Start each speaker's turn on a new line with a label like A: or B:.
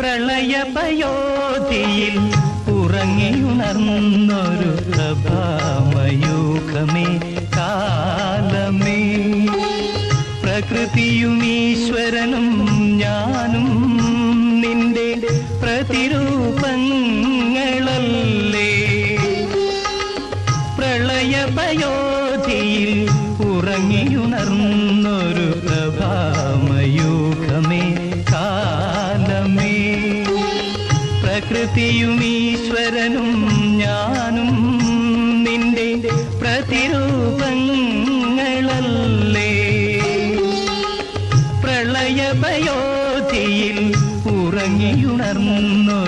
A: പ്രളയപയോധിയിൽ ഉറങ്ങിയുണർന്നൊരു പ്രഭാമയൂഖമേ കാലമേ. പ്രകൃതിയും ഈശ്വരനും ഞാനും നിന്റെ പ്രതിരൂപങ്ങളല്ലേ. ഉറങ്ങി ഉണർന്നൊരു പ്രഭാമയൂഖമേ കാലമേ പ്രകൃതിയും ഈശ്വരനും ഞാനും നിന്റെ പ്രതിരൂപങ്ങളല്ലേ. പ്രളയപയോധിയിൽ ഉറങ്ങിയുണർന്നു